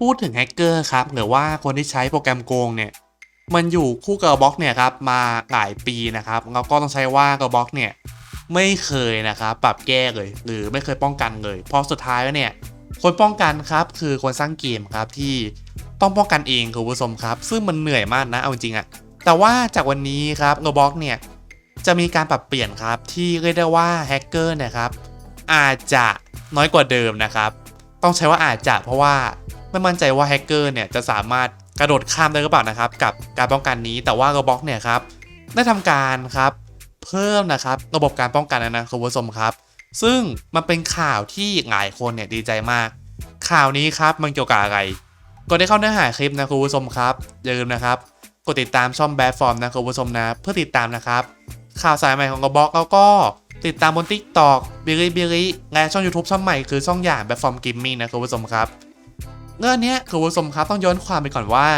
พูดถึงแฮกเกอร์ครับหรือว่าคนที่ใช้โปรแกรมโกงเนี่ยมันอยู่คู่กับบล็อกเนี่ยครับมาหลายปีนะครับแล้วก็ต้องใช้ว่ากับบล็อกเนี่ยไม่เคยนะครับปรับแก้เลย หรือไม่เคยป้องกันเลยเพราะสุดท้ายแล้วเนี่ยคนป้องกันครับคือคนสร้างเกมครับที่ต้องป้องกันเองคุณผู้ชมครับ ซึ่งมันเหนื่อยมากนะเอาจริงอะแต่ว่าจากวันนี้ครับโรบ็อกเนี่ยจะมีการปรับเปลี่ยนครับที่เรียกได้ว่าแฮกเกอร์นะครับอาจจะน้อยกว่าเดิมนะครับ ต้องใช้ว่าอาจจะเพราะว่า ไม่มั่นใจว่าแฮกเกอร์เนี่ยจะสามารถกระโดดข้ามได้หรือเปล่านะครับกับการป้องกันนี้แต่ว่าโรบ็อกเนี่ยครับได้ทำการครับเพิ่มนะครับระบบการป้องกันนะคุณผู้ชมครับ ซึ่งมันเป็นข่าวที่หลายคนเนี่ยดีใจมาก ข่าวนี้ครับมันเกี่ยวกับอะไรก่อนได้เข้าเนื้อหาคลิปนะคุณผู้ชมครับอย่าลืมนะครับกดติดตามช่องแบฟฟอร์มนะคุณผู้ชมนะเพื่อติดตามนะครับข่าวสายใหม่ของกระบอกแล้วก็ติดตามบน Tik t o อกบิริบิริและช่อง YouTube ช่องใหม่คือช่องอย่างแบบฟอร์มกิมมิ่นะคุณผู้ชมครับ เรื่องนี้คุณผู้ชมครับต้องย้อนความไปก่อนว่า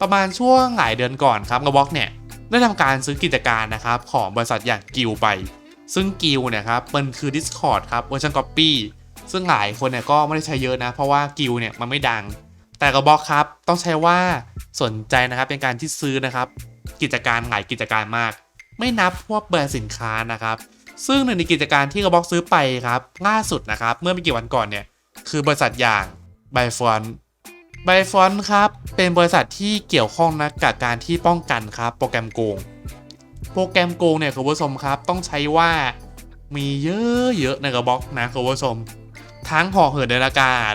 ประมาณช่วงหลายเดือนก่อนครับกระบอกเนี่ยได้ทำการซื้อกิจการนะครับของบริษัทอย่างกิวไป ซึ่งกิวเนี่ยครับมันคือ Discord ครับเวอร์ชัน Copy ซึ่งหลายคนเนี่ยก็ไม่ได้ใช้เยอะนะ เพราะว่ากิวเนี่ยมันไม่ดัง แต่กระบอกครับต้องใช้ว่าสนใจนะครับเป็นการที่ซื้อนะครับ กิจการหลายกิจการมาก ไม่นับพวกแบรนด์สินค้านะครับซึ่งหนึ่งในกิจการที่กระบอกซื้อไปครับล่าสุดนะครับเมื่อไม่กี่วันก่อนเนี่ยคือบริษัทอย่าง ไบฟอนไบฟอนครับเป็นบริษัทที่เกี่ยวข้องนะกับการที่ป้องกันครับโปรแกรมโกง โปรแกรมโกงเนี่ยคุณผู้ชมครับต้องใช้ว่ามีเยอะๆในกระบอกนะคุณผู้ชม ทั้งห่อเหินในอากาศ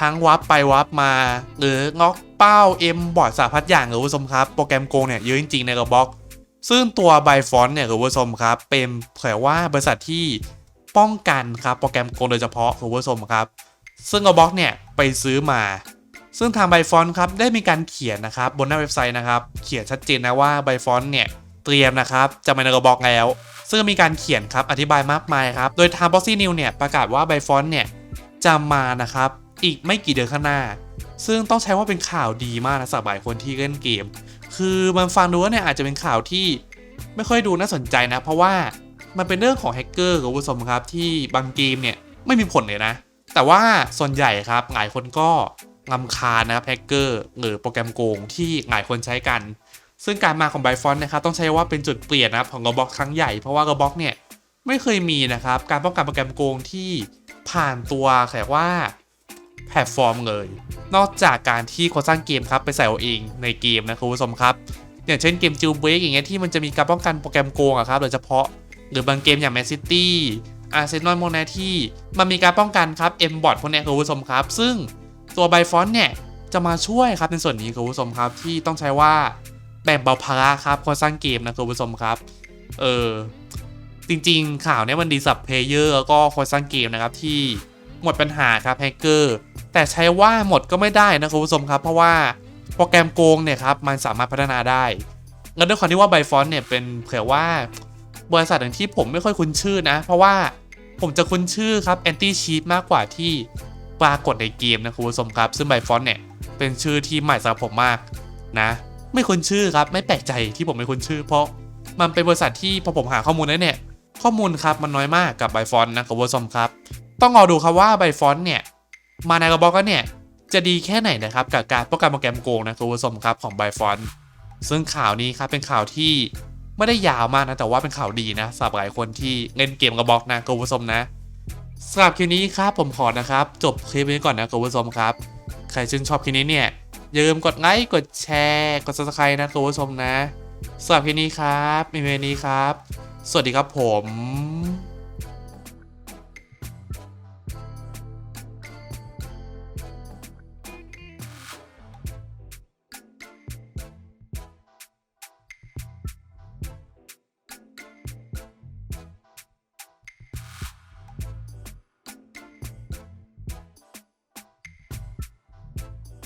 ทั้งวับไปวับมา หรืองอกเป้าเอ็มบอร์ดสารพัดอย่างคุณผู้ชมครับโปรแกรมโกงเนี่ยเยอะจริงๆในกระบอกซึ่งตัวไบฟอนเนี่ยคุณผู้ชมครับเป็นเผยว่าบริษัทที่ป้องกันครับโปรแกรมโกงโดยเฉพาะคุณผู้ชมครับ ซึ่งกระบอกเนี่ย ไปซื้อมา ซึ่งทางไบฟอนครับได้มีการเขียนนะครับบนหน้าเว็บไซต์นะครับ เขียนชัดเจนนะว่าไบฟอนเนี่ยเตรียมนะครับจะมาในกระบอกแล้ว ซึ่งมีการเขียนครับอธิบายมากมายครับ โดยทางบ็อสซี่นิวเนี่ยประกาศว่าไบฟอนเนี่ยจะมานะครับอีกไม่กี่เดือนข้างหน้า ซึ่งต้องใช้ว่าเป็นข่าวดีมากนะสำหรับายคนที่เล่นเกม คือมันฟังดูว่าเนี่ยอาจจะเป็นข่าวที่ไม่ค่อยดูน่าสนใจนะ เพราะว่ามันเป็นเรื่องของแฮกเกอร์คุณผู้ชมครับที่บางเกมเนี่ยไม่มีผลเลยนะ แต่ว่าส่วนใหญ่ครับหลายคนก็งำคาญนะครับแฮกเกอร์หรือโปรแกรมโกงที่หลายคนใช้กัน ซึ่งการมาของไบฟอนนะครับต้องใช้ว่าเป็นจุดเปลี่ยนนะครับของกระบอกครั้งใหญ่เพราะว่ากระบอกเนี่ยไม่เคยมีนะครับการป้องกันโปรแกรมโกงที่ผ่านตัวแค่ว่าแพลตฟอร์มเลย นอกจากการที่คนสร้างเกมครับไปใส่เอาเองในเกมนะคุณผู้ชมครับ อย่างเช่นเกมจิลเบรกอย่างเงี้ยที่มันจะมีการป้องกันโปรแกรมโกงอะครับโดยเฉพาะหรือบางเกมอย่างแมนซิตี้ อาร์เซนอลโมนาที่มันมีการป้องกันครับเอ็มบอทพวกนี้คุณผู้ชมครับ ซึ่งตัวไบฟอนเนี่ยจะมาช่วยครับในส่วนนี้คุณผู้ชมครับที่ต้องใช้ว่าแบ่งเบาภาระครับคนสร้างเกมนะคุณผู้ชมครับ เออจริงๆ ข่าวเนี้ยมันดีสับเพลเยอร์แล้วก็คนสร้างเกมนะครับที่หมดปัญหาครับแฮกเกอร์แต่ใช้ว่าหมดก็ไม่ได้นะคุณผู้ชมครับ เพราะว่าโปรแกรมโกงเนี่ยครับมันสามารถพัฒนาได้ แล้วด้วยความที่ว่าไบฟอนเนี่ยเป็นเผื่อว่า บริษัทหนึ่งที่ผมไม่ค่อยคุ้นชื่อนะ เพราะว่าผมจะคุ้นชื่อครับแอนตี้ชีพมากกว่าที่ปรากฏในเกมนะคุณผู้ชมครับ ซึ่งไบฟอนเนี่ยเป็นชื่อที่ใหม่สำหรับผมมากนะ ไม่คุ้นชื่อครับไม่แปลกใจที่ผมไม่คุ้นชื่อ เพราะมันเป็นบริษัทที่พอผมหาข้อมูลแล้วเนี่ยข้อมูลครับมันน้อยมากกับไบฟอนนะคุณผู้ชมครับ ต้องรอดูครับว่าไบฟอนเนี่ยมาในกระบอกกันเนี่ยจะดีแค่ไหนนะครับกับการป้องกันโปรแกรมโกงนะคุณผู้ชมครับของไบฟอนซึ่งข่าวนี้ครับเป็นข่าวที่ ไม่ได้ยาวมากนะ แต่ว่าเป็นข่าวดีนะสำหรับหลายคนที่เล่นเกมกระบอกนะคุณผู้ชมนะสำหรับคลิปนี้ครับผมขอนะครับ จบคลิปนี้ก่อนนะคุณผู้ชมครับ ใครชื่นชอบคลิปนี้เนี่ยอย่าลืมกดไลค์กดแชร์กดซับสไคร b e นะคุณผู้ชมนะสำหรับคลิปนี้ครับมีเมนี้ครับ สวัสดีครับผม